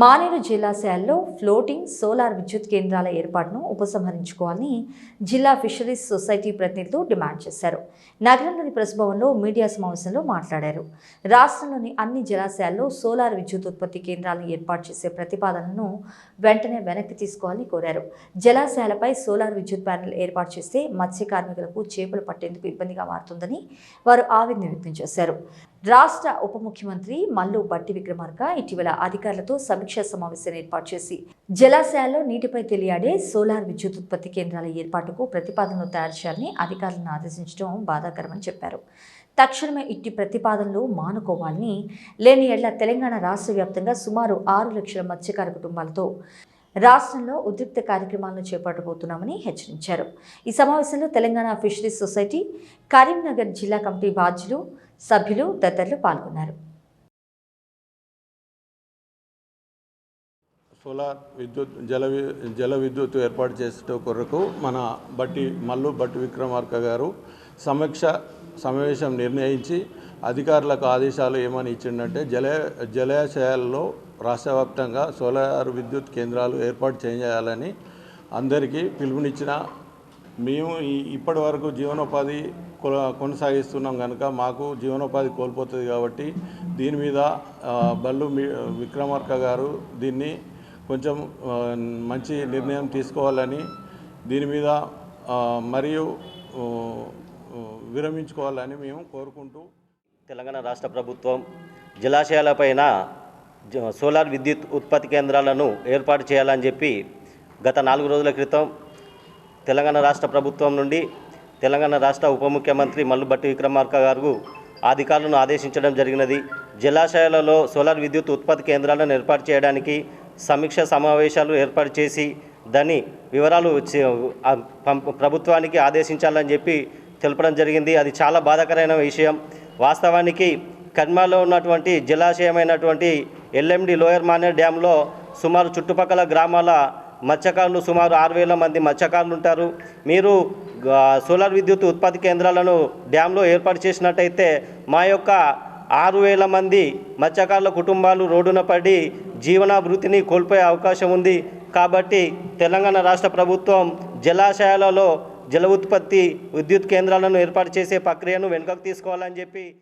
Maneru జలాశయాల్లో floating solar విద్యుత్ కేంద్రాల ఏర్పాటును ఉపసంహరించుకోవాలని జిల్లా ఫిషరీస్ సొసైటీ ప్రతినిధులు డిమాండ్ చేశారు. నగరంలోని ప్రెస్ భవన్లో మీడియా సమావేశంలో మాట్లాడారు. రాష్ట్రంలోని అన్ని జలాశయాల్లో సోలార్ విద్యుత్ ఉత్పత్తి కేంద్రాలను ఏర్పాటు చేసే ప్రతిపాదనను వెంటనే వెనక్కి తీసుకోవాలని కోరారు. జలాశయాలపై సోలార్ విద్యుత్ ప్యానెల్ ఏర్పాటు చేస్తే మత్స్య కార్మికులకు చేపలు పట్టేందుకు ఇబ్బందిగా మారుతుందని వారు ఆవేదన వ్యక్తం చేశారు. రాష్ట్ర ఉప ముఖ్యమంత్రి మల్లు బట్టి విక్రమార్క ఇటీవల అధికారులతో సమీక్షా సమావేశం ఏర్పాటు చేసి జలాశయాల్లో నీటిపై తెలియాడే సోలార్ విద్యుత్ ఉత్పత్తి కేంద్రాల ఏర్పాటుకు ప్రతిపాదనలు తయారు చేయాలని అధికారులను ఆదేశించడం బాధాకరమని చెప్పారు. తక్షణమే ఇట్టి ప్రతిపాదనలు మానుకోవాలని లేని ఎడ్ల తెలంగాణ రాష్ట్ర వ్యాప్తంగా సుమారు ఆరు లక్షల మత్స్యకార కుటుంబాలతో రాష్ట్రంలో ఉద్రిక్త కార్యక్రమాలను చేపట్టబోతున్నామని హెచ్చరించారు. ఈ సమావేశంలో తెలంగాణ ఫిషరీస్ సొసైటీ కరీంనగర్ జిల్లా కమిటీ బాధ్యులు సభ్యులు తదితరులు పాల్గొన్నారు. సోలార్ విద్యుత్ జల వి- జల విద్యుత్ ఏర్పాటు చేసే కొరకు మన బట్టి మల్లు బట్టి విక్రమార్క గారు సమీక్ష సమావేశం నిర్ణయించి అధికారులకు ఆదేశాలు ఏమని ఇచ్చిండంటే జల జలాశయాల్లో రాష్ట్రవ్యాప్తంగా సోలార్ విద్యుత్ కేంద్రాలు ఏర్పాటు చేయాలని అందరికీ పిలుపునిచ్చిన మేము ఈ- ఇప్పటి వరకు జీవనోపాధి కొనసాగిస్తున్నాం కనుక మాకు జీవనోపాధి కోల్పోతుంది కాబట్టి దీని మీద బల్లు మీ- విక్రమార్క గారు దీన్ని కొంచెం మంచి నిర్ణయం తీసుకోవాలని దీని మీద మరియు విరమించుకోవాలని మేము కోరుకుంటూ తెలంగాణ రాష్ట్ర ప్రభుత్వం జలాశయాలపైన జ- సోలార్ విద్యుత్ ఉత్పత్తి కేంద్రాలను ఏర్పాటు చేయాలని చెప్పి గత నాలుగు రోజుల క్రితం తెలంగాణ రాష్ట్ర ప్రభుత్వం నుండి తెలంగాణ రాష్ట్ర ఉప ముఖ్యమంత్రి మల్లుబట్టి విక్రమార్క గారు అధికారులను ఆదేశించడం జరిగినది. జలాశయాలలో సోలార్ విద్యుత్ ఉత్పత్తి కేంద్రాలను ఏర్పాటు చేయడానికి సమీక్ష సమావేశాలు ఏర్పాటు చేసి దాని వివరాలు ప్రభుత్వానికి ఆదేశించాలని చెప్పి తెలపడం జరిగింది. అది చాలా బాధాకరమైన విషయం. వాస్తవానికి కర్మాలో ఉన్నటువంటి జలాశయమైనటువంటి ఎల్ఎండి లోయర్ మానేర్ డ్యాంలో సుమారు చుట్టుపక్కల గ్రామాల మత్స్యకారులు సుమారు ఆరు వేల మంది మత్స్యకారులు ఉంటారు. మీరు సోలార్ విద్యుత్ ఉత్పత్తి కేంద్రాలను డ్యాంలో ఏర్పాటు చేసినట్టయితే మా యొక్క ఆరు వేల మంది మత్స్యకారుల కుటుంబాలు రోడ్డున పడి జీవనాభివృద్ధిని కోల్పోయే అవకాశం ఉంది. కాబట్టి తెలంగాణ రాష్ట్ర ప్రభుత్వం జలాశయాలలో జల ఉత్పత్తి విద్యుత్ కేంద్రాలను ఏర్పాటు చేసే ప్రక్రియను వెనుకకు తీసుకోవాలని చెప్పి